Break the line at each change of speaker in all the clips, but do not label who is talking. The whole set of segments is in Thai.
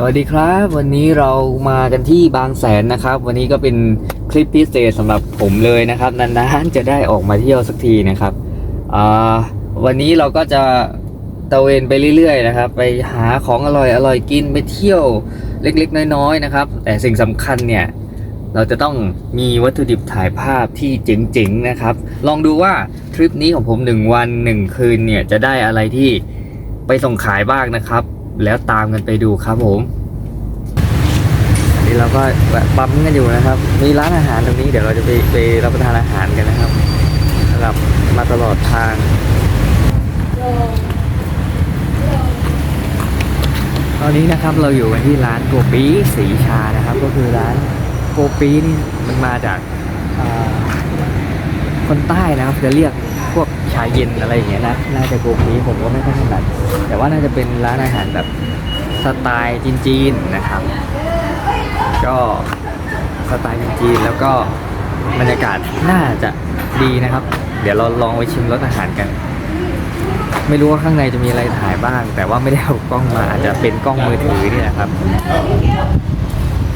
สวัสดีครับ วันนี้เรามากันที่บางแสนนะครับ วันนี้ก็เป็นคลิปพิเศษสำหรับผมเลยนะครับนานๆจะได้ออกมาเที่ยวสักทีนะครับวันนี้เราก็จะตะเวนไปเรื่อยๆนะครับ ไปหาของอร่อยอร่อยกินไปเที่ยวเล็กๆ น้อยๆนะครับ แต่สิ่งสำคัญเนี่ยเราจะต้องมีวัตถุดิบถ่ายภาพที่เจ๋งๆนะครับ ลองดูว่าทริปนี้ของผม 1 วัน 1 คืนเนี่ยจะได้อะไรที่ไปส่งขายบ้างนะครับ แล้วตามกันไปดูครับผมอันนี้เราก็แบบปั๊มกันอยู่นะครับ มีร้านอาหารตรงนี้เดี๋ยวเราจะไปไปรับประทานอาหารกันนะครับสำหรับมาตลอดทางตอนนี้นะครับเราอยู่กันที่ร้านโกปีสีชานะครับ ก็คือร้านโกปีนี่มันมาจาก คนใต้นะครับจะเรียกพวกชาเย็นอะไรอย่างเงี้ยนะน่าจะโกปีผมก็ไม่ค่อยถนัดแต่ว่าน่าจะเป็นร้านอาหารแบบสไตล์จีนๆนะครับ ก็สไตล์จีนๆแล้วก็บรรยากาศน่าจะดีนะครับ เดี๋ยวเราลองไปชิมรสอาหารกัน ไม่รู้ว่าข้างในจะมีอะไรถ่ายบ้าง แต่ว่าไม่ได้เอากล้องมาอาจจะเป็นกล้องมือถือนี่แหละครับ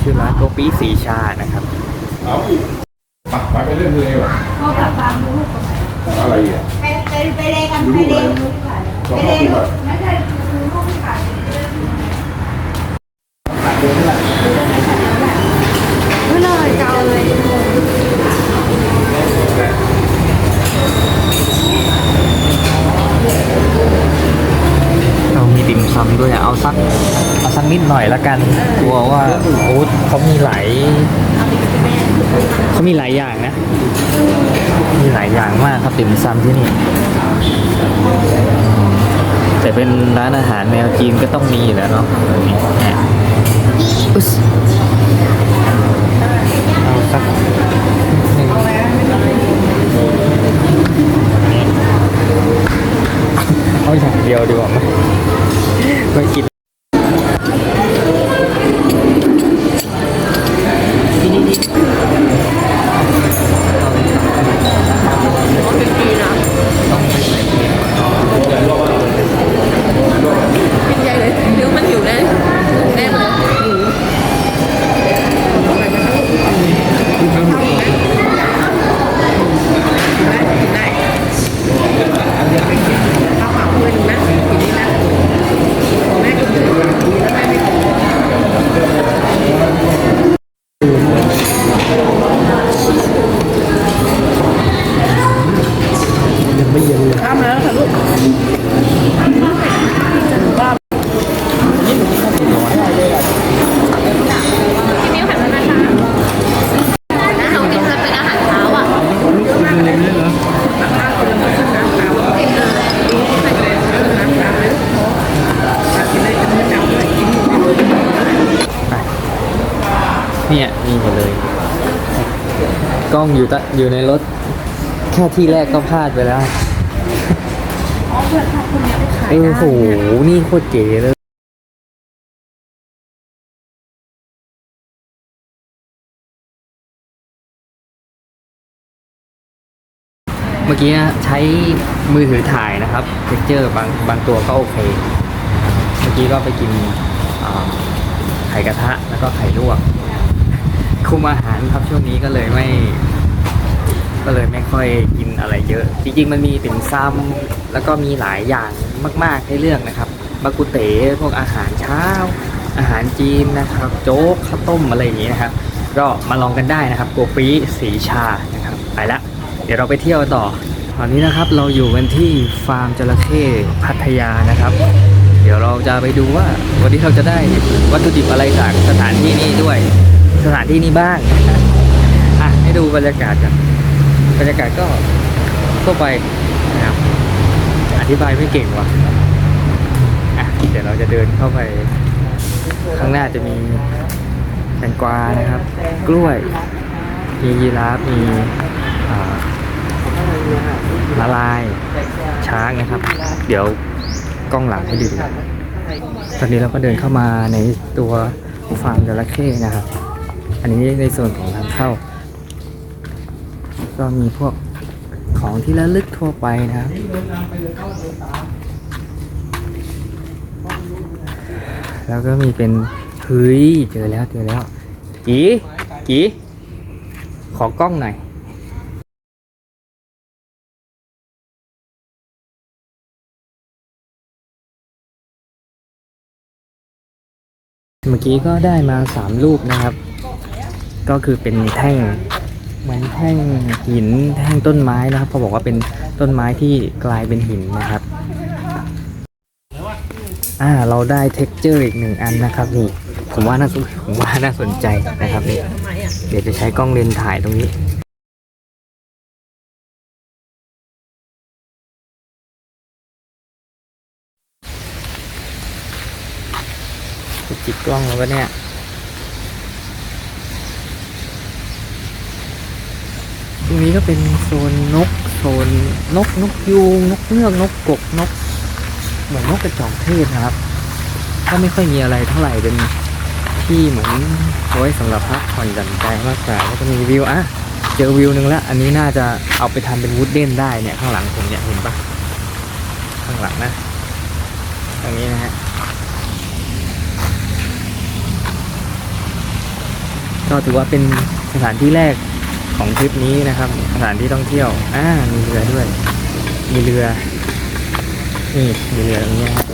ชื่อร้านโกปีสีชานะครับ
เอาปักปักไปเรื่อยเลยว่ะ
พ่อกลับบ้านลูกก่อน
อะไรอะ
ไปไปไปเลกันไป
รูป
เล
อะไร
ไปเล
รูปอะไร
ไม่ใช่ดูลูกที่ขายไม่เลยเกาเลย
เรามีติ่มซำด้วยอะเอาสักเอาสักนิดหน่อยละกันกลัวว่าโอ้เขามีหลายเขามีหลายอย่างนะ มีหลายอย่างมากครับติ่มซำที่นี่ แต่เป็นร้านอาหารแนวจีนก็ต้องมีอยู่แล้วเนาะแบบนี้แหมอุ๊ยเอาสักหนึ่งเอาอย่างเดียวดีกว่าไหม ไม่กิน
กิน อ
ง
อ
ยู่ตะอยู่ในรถ แค่ที่แรกก็พลาดไปแล้วเออโหนี่โคตรเก๋เลย เมื่อกี้ใช้มือถือถ่ายนะครับ เทคเจอร์บางบางตัวก็โอเค เมื่อกี้ก็ไปกินอ่าไข่กระทะแล้วก็ไข่ลวก คุมอาหารครับช่วงนี้ก็เลยไม่ ก็เลยไม่ค่อยกินอะไรเยอะ จริงๆ มันมีติ่มซำแล้วก็มีหลายอย่างมาก ๆ ให้เลือกนะครับบากุเต๋พวกอาหารเช้า อาหารจีนนะครับ โจ๊กข้าวต้มอะไรอย่างนี้นะครับก็มาลองกันได้นะครับโกปีสีชานะครับไปละเดี๋ยวเราไปเที่ยวต่อตอนนี้นะครับเราอยู่กันที่ฟาร์มจระเข้พัทยานะครับ เดี๋ยวเราจะไปดูว่าวันนี้เราจะได้วัตถุดิบอะไรจากสถานที่นี้ด้วย สถานที่นี้บ้างอะให้ดูบรรยากาศกัน บรรยากาศก็ทั่วไปนะครับ อธิบายไม่เก่งว่ะอะเดี๋ยวเราจะเดินเข้าไป ข้างหน้าจะมีแตงกวานะครับ กล้วย มียีราฟมีอ่ามาลาย ช้างนะครับ เดี๋ยวกล้องหลังให้ดูตอนนี้เราก็เดินเข้ามาในตัวฟาร์มจระเข้นะครับ อันนี้ในส่วนของทางเข้า ก็มีพวกของที่ระลึกทั่วไปนะครับแล้วก็มีเป็นเฮ้ยเจอแล้วเจอแล้วกีกีขอกล้องหน่อยเมื่อกี้ก็ได้มาสามรูปนะครับ ก็คือเป็นแท่ง เหมือนแท่งหินแท่งต้นไม้นะครับเขาบอกว่าเป็นต้นไม้ที่กลายเป็นหินนะครับอ่าเราได้เท็กเจอร์อีกหนึ่งอันนะครับนี่ผมว่าน่าสนผมว่าน่าสนใจนะครับนี่เดี๋ยวจะใช้กล้องเลนส์ถ่ายตรงนี้จะจิกกล้องแล้วเนี่ย ต รงนี้ก็เป็นโซนนกโซนนกนกยูงนกเงือกนกกบนก เหมือนนกกระจอกเทศนะครับ ก็ไม่ค่อยมีอะไรเท่าไหร่เป็นที่เหมือนเอาไว้สำหรับพักผ่อนหย่อนใจมากกว่าก็จะมีวิวอะเจอวิวหนึ่งแล้วอันนี้น่าจะเอาไปทำเป็นวูดเด่นได้เนี่ยข้างหลังผมเนี่ยเห็นปะข้างหลังนะตรงนี้นะฮะก็ถือว่าเป็นสถานที่แรก ของทริปนี้นะครับสถานที่ท่องเที่ยวอ่ามีเรือด้วย มีเรือนี่มีเรือตรงนี้ครับ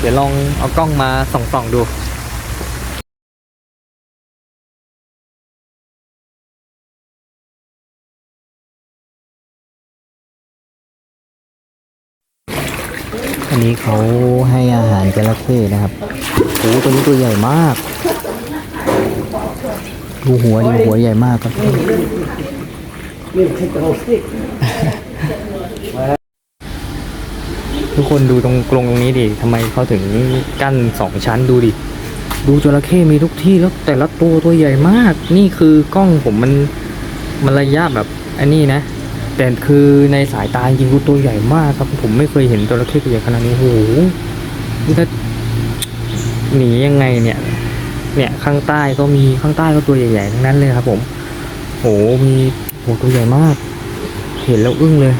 เดี๋ยวลองเอากล้องมาส่องๆดูอันนี้เขาให้อาหารจระเข้นะครับโอ้ตัวนี้ตัวใหญ่มาก ดูหัวดิหัวใหญ่มากครับทุกคนดูตรงกรงตรงนี้ดิทำไมเขาถึงกั้นสองชั้นดูดิ ดูจระเข้มีทุกที่แล้วแต่ละตัวตัวใหญ่มาก นี่คือกล้องผมมันมันระยะแบบอันนี้นะ แต่คือในสายตาจริงๆดูตัวใหญ่มากครับ ผมไม่เคยเห็นจระเข้ตัวใหญ่ขนาดนี้โอ้โหนี่ถ้าหนียังไงเนี่ย เนี่ยข้างใต้ก็มีข้างใต้ก็ตัวใหญ่ๆทั้งนั้นเลยครับ ผมโหมีโหตัวใหญ่มาก เห็นแล้วอึ้งเลย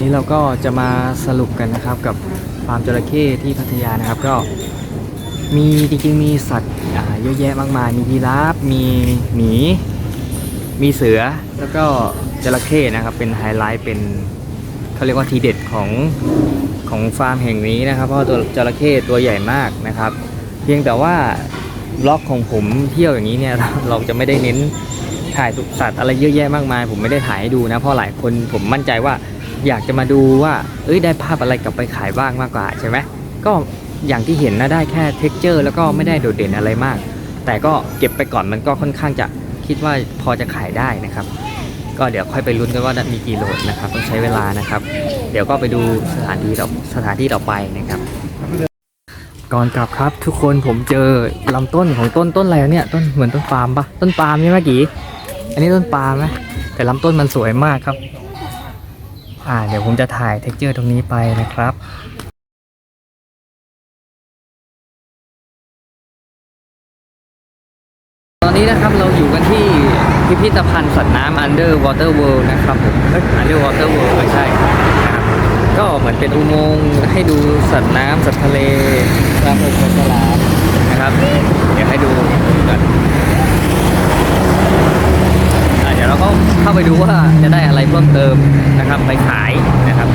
นี้เราก็จะมาสรุปกันนะครับกับฟาร์มจระเข้ที่พัทยานะครับ ก็มีจริงๆมีสัตว์อ่าเยอะแยะมากมาย มียีราฟมีหมี มีเสือแล้วก็จระเข้นะครับ เป็นไฮไลท์เป็นเขาเรียกว่าทีเด็ดของของฟาร์มแห่งนี้นะครับ เพราะตัวจระเข้ตัวใหญ่มากนะครับ เพียงแต่ว่าบล็อกของผมเที่ยวอย่างนี้เนี่ยเราเราจะไม่ได้เน้นถ่ายสัตว์อะไรเยอะแยะมากมาย ผมไม่ได้ถ่ายให้ดูนะ เพราะหลายคนผมมั่นใจว่าอยากจะมาดูว่า เอ้ยได้ภาพอะไรกลับไปขายบ้างมากกว่าใช่ไหมก็อย่างที่เห็นนะได้แค่เท็กเจอร์แล้วก็ไม่ได้โดดเด่นอะไรมาก แต่ก็เก็บไปก่อนมันก็ค่อนข้างจะ คิดว่าพอจะขายได้นะครับ ก็เดี๋ยวค่อยไปลุ้นกันว่ามีกี่โหลดนะครับ ต้องใช้เวลานะครับ เดี๋ยวก็ไปดูสถานที่ต่อสถานที่ต่อไปนะครับ ก่อนกลับครับทุกคนผมเจอลำต้นของต้นต้นอะไรเนี่ยต้นเหมือนต้นปาล์มปะต้นปาล์มใช่ไหมกี่อันนี้ต้นปาล์มไหมแต่ลำต้นมันสวยมากครับ อ่าเดี๋ยวผมจะถ่ายเท็กเจอร์ตรงนี้ไปนะครับ พิพิธภัณฑ์สัตว์น้ำ Underwater World นะครับผมเอ้ย Underwater World ไม่ใช่นะครับก็เหมือนเป็นอุโมงค์ให้ดูสัตว์น้ำสัตว์ทะเลปลาหมึกปลาฉลามนะครับ เดี๋ยวให้ดูก่อนเดี๋ยวเราก็เข้าไปดูว่าจะได้อะไรเพิ่มเติมนะครับไปขายนะครับ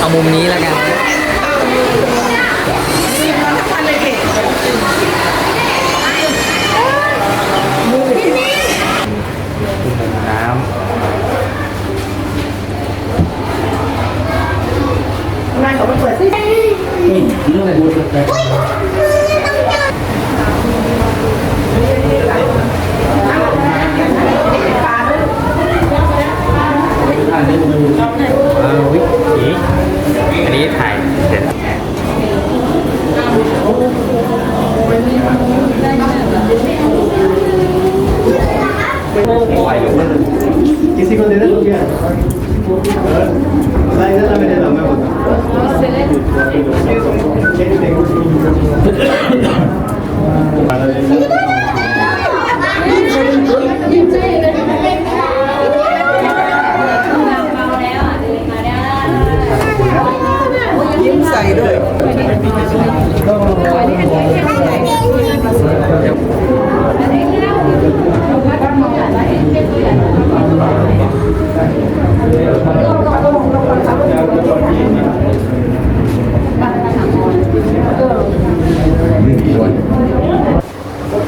เอา มุมนี้แล้วกันน้ำ
งานเขาไปเปิดซิ
อ้าววิอีอันนี้ถ่ายเสร็จแล้ว
ด้วย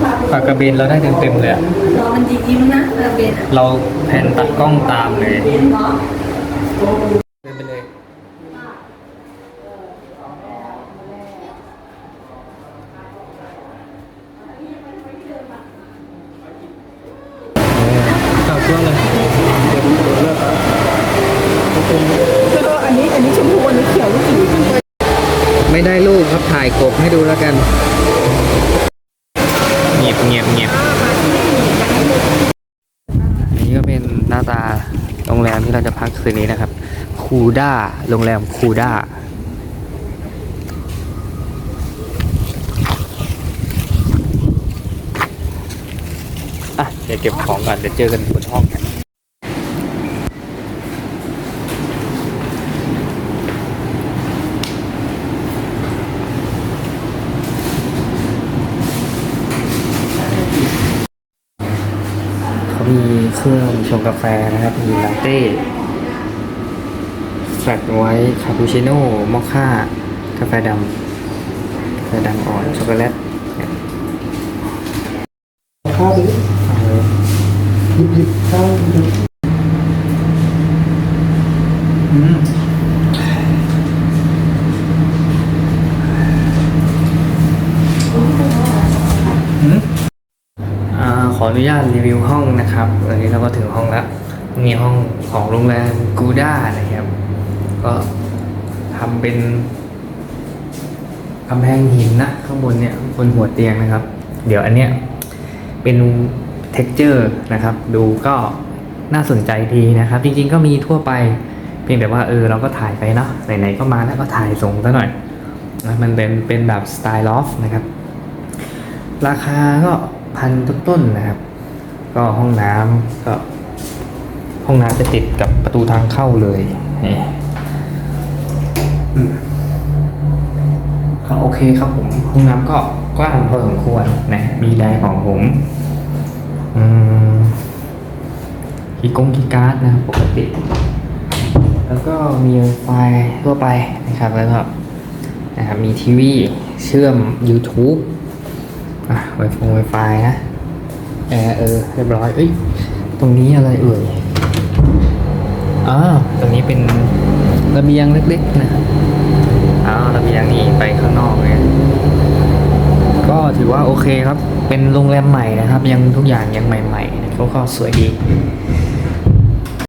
ปา กกระเบนเราได้เต็มๆเลยอะ
มันจริงๆนะระเบียน
เราแผนตัดกล้องตามเลยเดินไปเลยเออเอาตัวเลย
อันนี้อันนี้ชมพูอันนี้เขียวลูกสี
ไม่ได้รูปครับถ่ายกบให้ดูแล้วกันเงีย บเงียบเงียบอันนี้ก็เป็นหน้าตาโรงแรมที่เราจะพักคืนนี้นะครับ คูด้า โรงแรมคูด้าอะเดี๋ยวเก็บของก่อนเดี๋ยวเจอกันบนห้องกัน เขามีเครื่อ งกาแฟนะครับ มีลาเต้แฟลตไว้คาปูชิโน่มอคค่ากาแฟดำกาแฟดำอ่อน ช็อกโกแลต
ข้าวดิ
เอาเลย
หยิบหยิบข้าวหยิบ
อืมอืมอ่าขออ นุญาตรีวิวห้องนะครับตอนนี้เราก็ถึงห้องแล้วนี่ห้องของโรงแรมกูด้านะครับ ก็ทำเป็นกำแพงหินนะข้างบนเนี่ยบนหัวเตียงนะครับ เดี๋ยวอันเนี้ยเป็น t e x t อร์นะครับ ดูก็น่าสนใจดีนะครับ จริงๆก็มีทั่วไป เพียงแต่ว่าเออเราก็ถ่ายไปเนาะไหนๆก็มาแล้วก็ถ่ายส่งซะหน่อยนะมันเป็นเป็นแบบสไตล์ลอฟนะครับ ราคาก็ พันต้นๆนะครับ ก็ห้องน้ำก็ ห้องน้ำจะติดกับประตูทางเข้าเลยนี่อืมก็โอเคครับผม ห้องน้ำก็กว้างพอสมควรนะมีแรงของผมอืมกีกงกีการ์ดนะครับปกติ แล้วก็มี Wi-Fi ทั่วไปนะครับแล้วก็นะครับมีทีวีเชื่อม YouTube อะ Wi-Fi Wi-Fi นะแอร์เออเรียบร้อยเอ้ยตรงนี้อะไรเอ่ยอ่าตรงนี้เป็นระเบียงเล็กๆนะครับอ้าวระเบียงนี่ไปข้างนอกเลยก็ถือว่าโอเคครับ เป็นโรงแรมใหม่นะครับ ยังทุกอย่างยังใหม่ๆนะก็ก็สวยดี